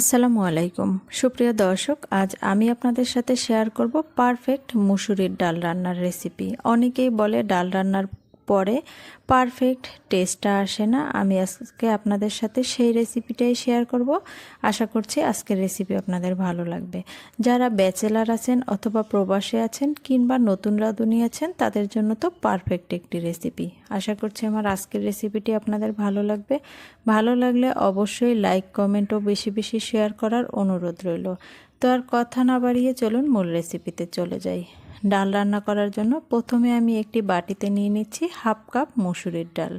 আসসালামু আলাইকুম। সুপ্রিয় দর্শক, আজ আমি আপনাদের সাথে শেয়ার করব পারফেক্ট মুসুরির ডাল রান্নার রেসিপি অনেকেই বলে ডাল রান্নার পরে পারফেক্ট টেস্টটা আসে না। আমি আজকে আপনাদের সাথে সেই রেসিপিটাই শেয়ার করব। আশা করছি আজকের রেসিপি আপনাদের ভালো লাগবে। যারা ব্যাচেলার আছেন অথবা প্রবাসে আছেন কিংবা নতুন রাঁধুনি আছেন, তাদের জন্য তো পারফেক্ট একটি রেসিপি। আশা করছি আমার আজকের রেসিপিটি আপনাদের ভালো লাগবে। ভালো লাগলে অবশ্যই লাইক, কমেন্ট ও বেশি বেশি শেয়ার করার অনুরোধ রইল। তো আর কথা না বাড়িয়ে চলুন মূল রেসিপিতে চলে যাই। ডাল রান্না করার জন্য প্রথমে আমি একটি বাটিতে নিয়ে নিচ্ছি হাফ কাপ মসুরির ডাল।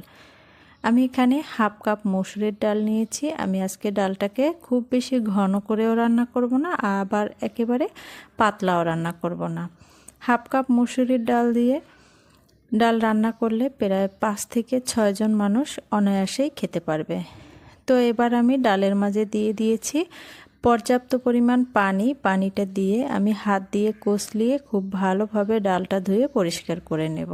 আমি এখানে হাফ কাপ মসুরির ডাল নিয়েছি। আমি আজকে ডালটাকে খুব বেশি ঘন করেও রান্না করব না, আবার একেবারে পাতলাও রান্না করব না। হাফ কাপ মসুরির ডাল দিয়ে ডাল রান্না করলে প্রায় পাঁচ থেকে ছয়জন মানুষ অনায়াসেই খেতে পারবে। তো এবার আমি ডালের মাঝে দিয়ে দিয়েছি পর্যাপ্ত পরিমাণ পানি, পানিটা দিয়ে আমি হাত দিয়ে কষলিয়ে খুব ভালোভাবে ডালটা ধুয়ে পরিষ্কার করে নেব।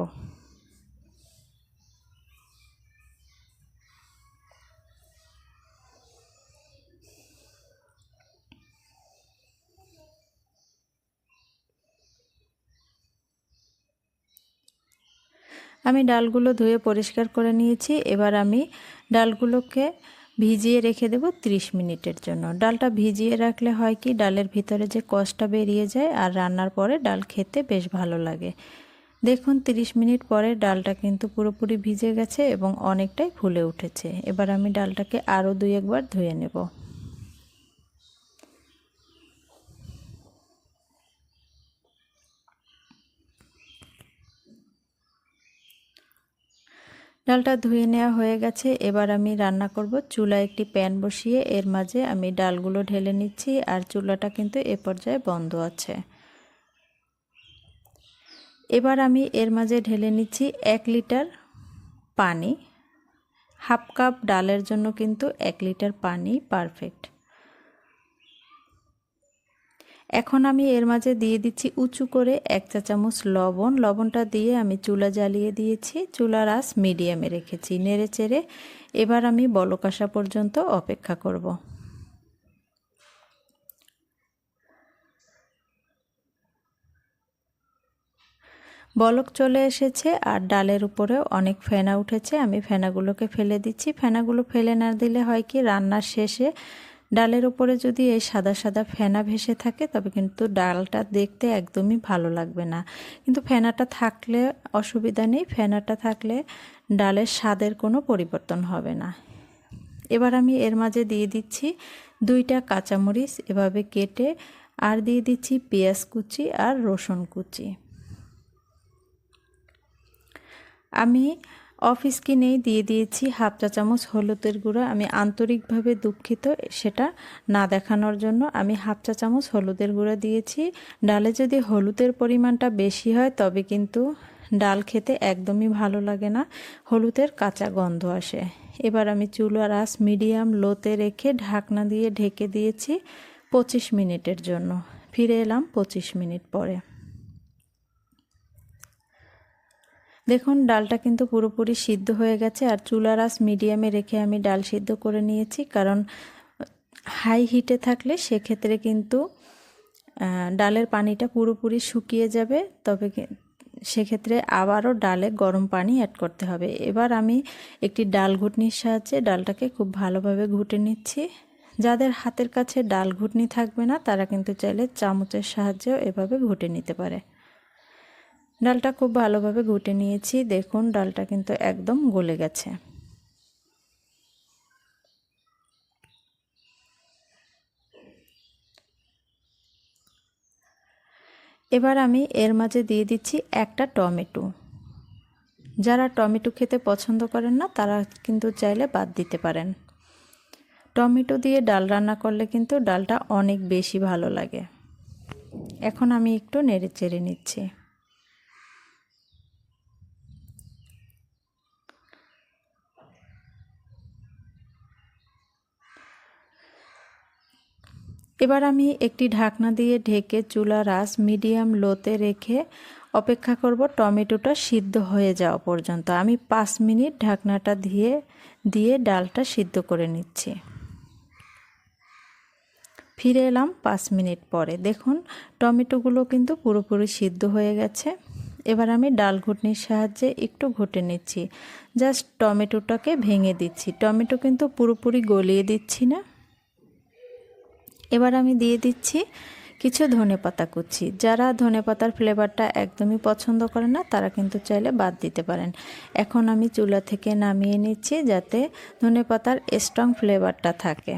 আমি ডালগুলো ধুয়ে পরিষ্কার করে নিয়েছি। এবার আমি ডালগুলোকে ভিজিয়ে রেখে দেব 30 মিনিটের জন্য। ডালটা ভিজিয়ে রাখলে হয় কি, ডালের ভিতরে যে কষটা বেরিয়ে যায় আর রান্নার পরে ডাল খেতে বেশ ভালো লাগে। দেখুন 30 মিনিট পরে ডালটা কিন্তু পুরোপুরি ভিজে গেছে এবং অনেকটাই ফুলে উঠেছে। এবার আমি ডালটাকে আরও দুই একবার ধুয়ে নেব। ডালটা ধুয়ে নেওয়া হয়ে গেছে। এবার আমি রান্না করব। চুলা একটি প্যান বসিয়ে এর মাঝে আমি ডালগুলো ঢেলে নিচ্ছি আর চুলাটা কিন্তু এ পর্যায়ে বন্ধ আছে। এবার আমি এর মাঝে ঢেলে নিচ্ছি এক লিটার পানি। হাফ কাপ ডালের জন্য কিন্তু এক লিটার পানি পারফেক্ট। এখন আমি এর মাঝে দিয়ে দিচ্ছি উঁচু করে এক চা চামচ লবণ। লবণটা দিয়ে আমি চুলা জ্বালিয়ে দিয়েছি। চুলার আস মিডিয়ামে রেখেছি, নেড়ে চেড়ে। এবার আমি বলক আসা পর্যন্ত অপেক্ষা করব। বলক চলে এসেছে আর ডালের উপরেও অনেক ফেনা উঠেছে। আমি ফেনাগুলোকে ফেলে দিচ্ছি। ফেনাগুলো ফেলে না দিলে হয় কি? রান্নার শেষে ডালের উপরে যদি এই সাদা সাদা ফেনা ভেসে থাকে, তবে কিন্তু ডালটা দেখতে একদমই ভালো লাগবে না। কিন্তু ফেনাটা থাকলে অসুবিধা নেই, ফেনাটা থাকলে ডালের স্বাদের কোনো পরিবর্তন হবে না। এবার আমি এর মাঝে দিয়ে দিচ্ছি দুইটা কাঁচামরিচ, এভাবে কেটে আর দিয়ে দিচ্ছি পেঁয়াজ কুচি আর রসুন কুচি। আমি অফিস কিনেই দিয়ে দিয়েছি হাফ চা চামচ হলুদের গুঁড়ো। আমি আন্তরিকভাবে দুঃখিত সেটা না দেখানোর জন্য। আমি হাফ চা চামচ হলুদের গুঁড়ো দিয়েছি। ডালে যদি হলুদের পরিমাণটা বেশি হয় তবে কিন্তু ডাল খেতে একদমই ভালো লাগে না। হলুদের কাঁচা গন্ধ আসে। এবার আমি চুলার আস মিডিয়াম লোতে রেখে ঢাকনা দিয়ে ঢেকে দিয়েছি পঁচিশ মিনিটের জন্য। ফিরে এলাম পঁচিশ মিনিট পরে। দেখুন, ডালটা কিন্তু পুরোপুরি সিদ্ধ হয়ে গেছে আর চুলার আস মিডিয়ামে রেখে আমি ডাল সিদ্ধ করে নিয়েছি। কারণ, হাই হিটে থাকলে সেক্ষেত্রে কিন্তু ডালের পানিটা পুরোপুরি শুকিয়ে যাবে। তবে সেক্ষেত্রে আবারও ডালে গরম পানি অ্যাড করতে হবে। এবার আমি একটি ডাল ঘুটনির সাহায্যে ডালটাকে খুব ভালোভাবে ঘুটে নিচ্ছি। যাদের হাতের কাছে ডাল ঘুটনি থাকবে না, তারা কিন্তু চাইলে চামচের সাহায্যেও এভাবে ঘুটে নিতে পারে। ডালটা খুব ভালোভাবে ঘুটে নিয়েছি। দেখুন, ডালটা কিন্তু একদম গলে গেছে। এবার আমি এর মাঝে দিয়ে দিচ্ছি একটা টমেটো। যারা টমেটো খেতে পছন্দ করেন না, তারা কিন্তু চাইলে বাদ দিতে পারেন। টমেটো দিয়ে ডাল রান্না করলে কিন্তু ডালটা অনেক বেশি ভালো লাগে। এখন আমি একটু নেড়ে চেড়ে নিচ্ছি। এবার আমি একটি ঢাকনা দিয়ে ঢেকে চুলা রাস মিডিয়াম লোতে রেখে অপেক্ষা করব টমেটোটা সিদ্ধ হয়ে যাওয়া পর্যন্ত। আমি পাঁচ মিনিট ঢাকনাটা দিয়ে দিয়ে ডালটা সিদ্ধ করে নিচ্ছি। ফিরে এলাম পাঁচ মিনিট পরে। দেখুন, টমেটোগুলো কিন্তু পুরোপুরি সিদ্ধ হয়ে গেছে। এবার আমি ডাল ঘুটনির সাহায্যে একটু ঘুটে নিচ্ছি। জাস্ট টমেটোটাকে ভেঙে দিচ্ছি। টমেটো কিন্তু পুরোপুরি গলিয়ে দিচ্ছি না। এবার আমি দিয়ে দিচ্ছি কিছু ধনে পাতা কুচি। যারা ধনে পাতার ফ্লেভারটা একদমই পছন্দ করে না, তারা কিন্তু চাইলে বাদ দিতে পারেন। এখন আমি চুলা থেকে নামিয়ে নিচ্ছি যাতে ধনে পাতার স্ট্রং ফ্লেভারটা থাকে।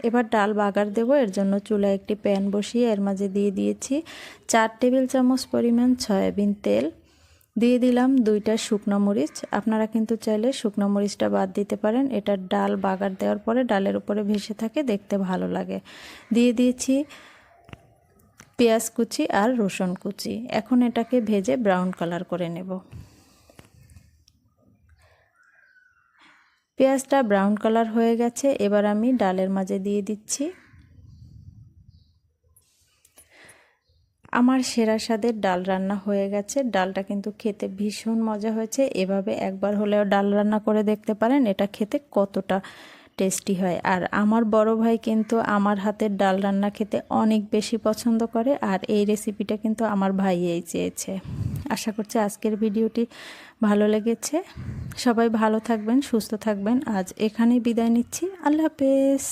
এবার ডাল বাগার দেবো, এর জন্য চুলায় একটি প্যান বসিয়ে এর মাঝে দিয়ে দিয়েছি চার টেবিল চামচ পরিমাণ সয়াবিন তেল দিয়ে দিলাম দুইটা শুকনো মরিচ। আপনারা কিন্তু চাইলে শুকনো মরিচটা বাদ দিতে পারেন। এটা ডাল বাগার দেওয়ার পরে ডালের উপরে ভেসে থাকে, দেখতে ভালো লাগে। দিয়ে দিয়েছি পেঁয়াজ কুচি আর রসুন কুচি। এখন এটাকে ভেজে ব্রাউন কালার করে নেব। পেঁয়াজটা ব্রাউন কালার হয়ে গেছে। এবার আমি ডালের মাঝে দিয়ে দিচ্ছি। আমার সেরা স্বাদের ডাল রান্না হয়ে গেছে। ডালটা কিন্তু খেতে ভীষণ মজা হয়েছে। এভাবে একবার হলেও ডাল রান্না করে দেখতে পারেন, এটা খেতে কতটা টেস্টি হয়। আর আমার বড় ভাই কিন্তু আমার হাতের ডাল রান্না খেতে অনেক বেশি পছন্দ করে, আর এই রেসিপিটা কিন্তু আমার ভাইয়েই চেয়েছে। আশা করছি আজকের ভিডিওটি ভালো লেগেছে। সবাই ভালো থাকবেন, সুস্থ থাকবেন। আজ এখানেই বিদায় নিচ্ছি। আল্লাহ হাফেজ।